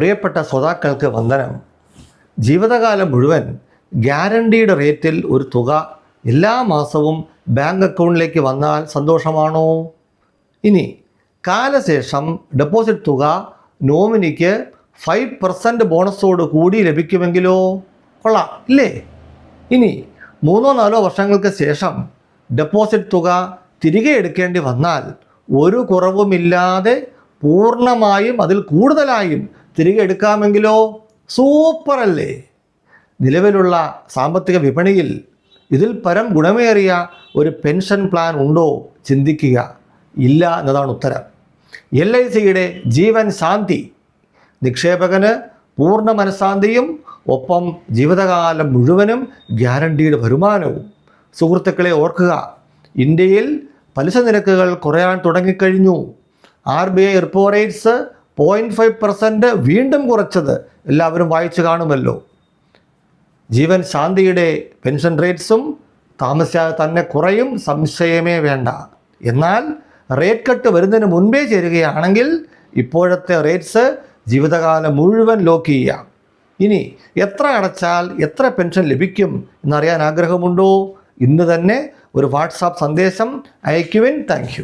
പ്രിയപ്പെട്ട ശ്രോതാക്കൾക്ക് വന്ദനം. ജീവിതകാലം മുഴുവൻ ഗ്യാരണ്ടീഡ് റേറ്റിൽ ഒരു തുക എല്ലാ മാസവും ബാങ്ക് അക്കൗണ്ടിലേക്ക് വന്നാൽ സന്തോഷമാണോ? ഇനി കാലശേഷം ഡെപ്പോസിറ്റ് തുക നോമിനിക്ക് ഫൈവ് പെർസെന്റ് ബോണസോട് കൂടി ലഭിക്കുമെങ്കിലോ? കൊള്ളാം ഇല്ലേ? ഇനി മൂന്നോ നാലോ വർഷങ്ങൾക്ക് ശേഷം ഡെപ്പോസിറ്റ് തുക തിരികെ എടുക്കേണ്ടി വന്നാൽ ഒരു കുറവുമില്ലാതെ പൂർണമായും അതിൽ കൂടുതലായും തിരികെ എടുക്കാമെങ്കിലോ? സൂപ്പറല്ലേ. നിലവിലുള്ള സാമ്പത്തിക വിപണിയിൽ ഇതിൽ പരം ഗുണമേറിയ ഒരു പെൻഷൻ പ്ലാൻ ഉണ്ടോ? ചിന്തിക്കുക. ഇല്ല എന്നതാണ് ഉത്തരം. എൽ ഐ സിയുടെ ജീവൻ ശാന്തി. നിക്ഷേപകന് പൂർണ മനഃശാന്തിയും ഒപ്പം ജീവിതകാലം മുഴുവനും ഗ്യാരണ്ടീഡ് വരുമാനവും. സുഹൃത്തുക്കളെ ഓർക്കുക ഇന്ത്യയിൽ പലിശ നിരക്കുകൾ കുറയാൻ തുടങ്ങിക്കഴിഞ്ഞു. R B I repo rates point five percent വീണ്ടും കുറച്ചത്. എല്ലാവരും വായിച്ചു കാണുമല്ലോ. ജീവൻ ശാന്തിയുടെ പെൻഷൻ റേറ്റ്സും താമസിയാതെ തന്നെ കുറയും സംശയമേ വേണ്ട. എന്നാൽ റേറ്റ് കട്ട് വരുന്നതിന് മുൻപേ ചേരുകയാണെങ്കിൽ ഇപ്പോഴത്തെ റേറ്റ്സ് ജീവിതകാലം മുഴുവൻ ലോക്ക് ചെയ്യാം ഇനി എത്ര അടച്ചാൽ എത്ര പെൻഷൻ ലഭിക്കും എന്നറിയാൻ ആഗ്രഹമുണ്ടോ? ഇന്ന് തന്നെ ഒരു വാട്സാപ്പ് സന്ദേശം അയക്കുവിൻ താങ്ക്